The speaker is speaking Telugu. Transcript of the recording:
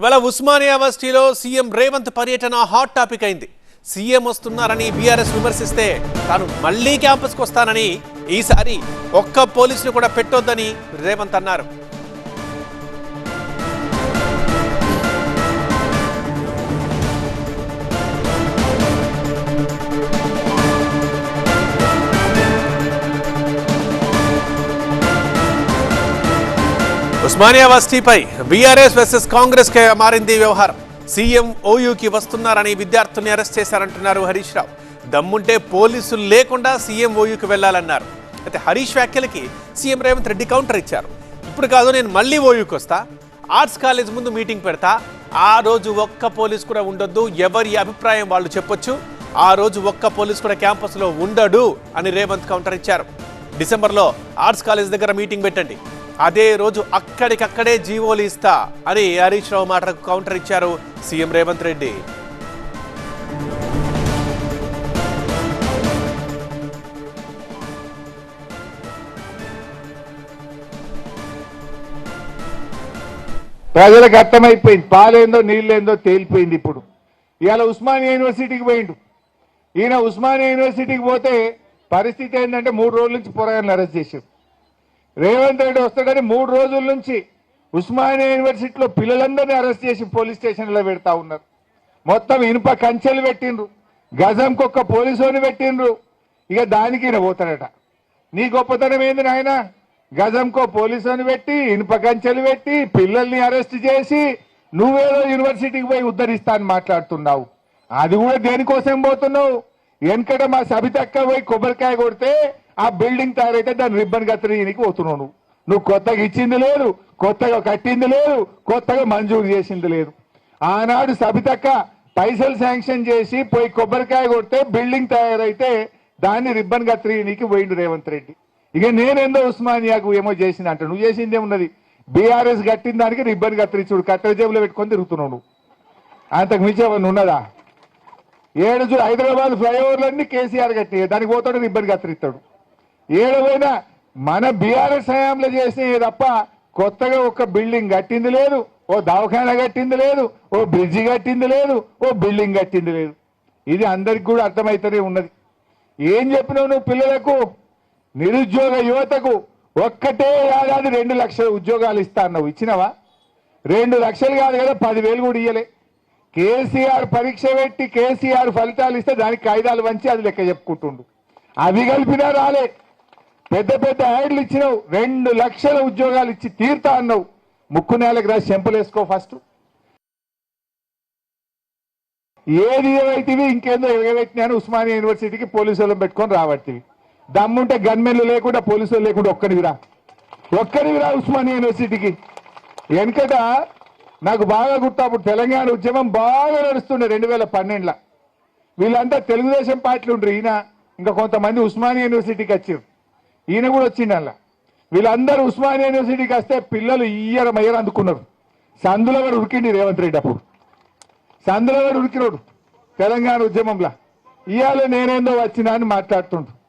ఇవాళ ఉస్మానియా యూనివర్సిటీలో సీఎం రేవంత్ పర్యటన హాట్ టాపిక్ అయింది. సీఎం వస్తున్నారని బీఆర్ఎస్ విమర్శిస్తే తాను మళ్ళీ క్యాంపస్కి వస్తానని ఈసారి ఒక్క పోలీసును కూడా పెట్టొద్దని రేవంత్ అన్నారు. ఉస్మానియా వస్తీపై బీఆర్ఎస్ వర్సెస్ కాంగ్రెస్ కే మారింది వ్యవహారం. సీఎం ఓయూకి వస్తున్నారని విద్యార్థుల్ని అరెస్ట్ చేశారంటున్నారు హరీష్ రావు. దమ్ముంటే పోలీసులు లేకుండా సీఎం ఓయూకి వెళ్ళాలన్నారు అయితే హరీష్ వ్యాఖ్యలకి సీఎం రేవంత్ రెడ్డి కౌంటర్ ఇచ్చారు. ఇప్పుడు కాదు నేను మళ్ళీ ఓయూకి వస్తా. ఆర్ట్స్ కాలేజ్ ముందు మీటింగ్ పెడతా. ఆ రోజు ఒక్క పోలీస్ కూడా ఉండొద్దు. ఎవరి అభిప్రాయం వాళ్ళు చెప్పొచ్చు. ఆ రోజు ఒక్క పోలీస్ కూడా క్యాంపస్లో ఉండడు అని రేవంత్ కౌంటర్ ఇచ్చారు. డిసెంబర్లో ఆర్ట్స్ కాలేజ్ దగ్గర మీటింగ్ పెట్టండి. అదే రోజు అక్కడికక్కడే జీవోలు ఇస్తా అని హరీష్ రావు మాటలకు కౌంటర్ ఇచ్చారు సీఎం రేవంత్ రెడ్డి. ప్రజలకు అర్థమైపోయింది. పాలేందో నీళ్ళేందో తేలిపోయింది ఇప్పుడు. ఇవాళ ఉస్మానియా యూనివర్సిటీకి పోయిండు. ఈయన ఉస్మానియా యూనివర్సిటీకి పోతే పరిస్థితి ఏంటంటే మూడు రోజుల నుంచి పోరాగాన్ని అరెస్ట్ చేశారు. రేవంత్ రెడ్డి వస్తాడని మూడు రోజుల నుంచి ఉస్మానియా యూనివర్సిటీలో పిల్లలందరినీ అరెస్ట్ చేసి పోలీస్ స్టేషన్లో పెడతా ఉన్నారు. మొత్తం ఇనుప కంచెలు పెట్టిండ్రు. గజంకి ఒక్క పోలీసుని పెట్టిండ్రు. ఇక దానికి పోతాడట. నీ గొప్పతనం ఏంది నాయన? గజంకో పోలీసుని పెట్టి ఇనుప కంచెలు పెట్టి పిల్లల్ని అరెస్ట్ చేసి నువ్వేదో యూనివర్సిటీకి పోయి ఉద్ధరిస్తా అని మాట్లాడుతున్నావు. అది కూడా దేనికోసం పోతున్నావు? వెనకట మా సబితక్క పోయి కొబ్బరికాయ కొడితే ఆ బిల్డింగ్ తయారైతే దాన్ని రిబ్బన్ కత్తిరీయనికి పోతున్నావు నువ్వు. నువ్వు కొత్తగా ఇచ్చింది లేదు కొత్తగా కట్టింది లేదు కొత్తగా మంజూరు చేసింది లేదు. ఆనాడు సబితక్క పైసలు శాంక్షన్ చేసి పోయి కొబ్బరికాయ కొడితే బిల్డింగ్ తయారైతే దాన్ని రిబ్బన్ కత్తిరీయనికి పోయిండు రేవంత్ రెడ్డి. ఇక నేనేందో ఉస్మానియాకు ఏమో చేసింది అంట. నువ్వు చేసింది ఏమున్నది? బీఆర్ఎస్ కట్టిన దానికి రిబ్బన్ కత్తిరించుడు కట్టెల జేబులో పెట్టుకొని తిరుగుతున్నావు నువ్వు. అంతకు మించి ఏమన్నా ఉన్నదా? ఏడు హైదరాబాద్ ఫ్లైఓవర్లన్నీ కేసీఆర్ కట్టి దానికి పోతాడు రిబ్బన్ కత్తిరిస్తాడు ఏడవైనా మన బీఆర్ఎస్ హయాంలో చేసినవి తప్ప కొత్తగా ఒక బిల్డింగ్ కట్టింది లేదు ఓ దవాఖాన కట్టింది లేదు ఓ బ్రిడ్జి కట్టింది లేదు ఓ బిల్డింగ్ కట్టింది లేదు. ఇది అందరికి కూడా అర్థమైతేనే ఉన్నది. ఏం చెప్పినావు నువ్వు పిల్లలకు? నిరుద్యోగ యువతకు ఒక్కటే ఏడాది రెండు లక్షల ఉద్యోగాలు ఇస్తా అన్నావు. ఇచ్చినవా? రెండు లక్షలు కాదు కదా పదివేలు కూడా ఇయ్యలే. కేసీఆర్ పరీక్ష పెట్టి కేసీఆర్ ఫలితాలు ఇస్తే దానికి కాగితాలు వంచి అది లెక్క చెప్పుకుంటుండు. అవి కలిపినా రాలే. పెద్ద పెద్ద యాడ్లు ఇచ్చినావు. రెండు లక్షల ఉద్యోగాలు ఇచ్చి తీరుతా అన్నావు. ముక్కు నేలకు రాసి చెంపలేసుకో ఫస్ట్. ఏది ఏవైతివి? ఇంకేందో ఎగబెట్టినాను ఉస్మానియా యూనివర్సిటీకి పోలీసులు పెట్టుకొని రాబట్టివి. దమ్ముంటే గన్మెన్లు లేకుండా పోలీసులు లేకుండా ఒక్కడివిరా ఒక్కడివిరా ఒక్కడివి రా ఉస్మానియా యూనివర్సిటీకి. వెనుకట నాకు బాగా గుర్తు అప్పుడు తెలంగాణ ఉద్యమం బాగా నడుస్తుండే రెండు వేల పన్నెండులో. వీళ్ళంతా తెలుగుదేశం పార్టీలు ఉండరు ఈయన. ఇంకా కొంతమంది ఉస్మానియా యూనివర్సిటీకి వచ్చారు ఈయన కూడా వచ్చిండు అలా వీళ్ళందరూ ఉస్మానియా యూనివర్సిటీకి వస్తే పిల్లలు ఇయ్యర మయ్యర అందుకున్నారు. సందులో కూడా ఉరికిండి రేవంత్ రెడ్డి అప్పుడు. సందులో కూడా ఉరికినోడు తెలంగాణ ఉద్యమంలో. ఇవాళ నేనేందో వచ్చినా అని మాట్లాడుతుండు.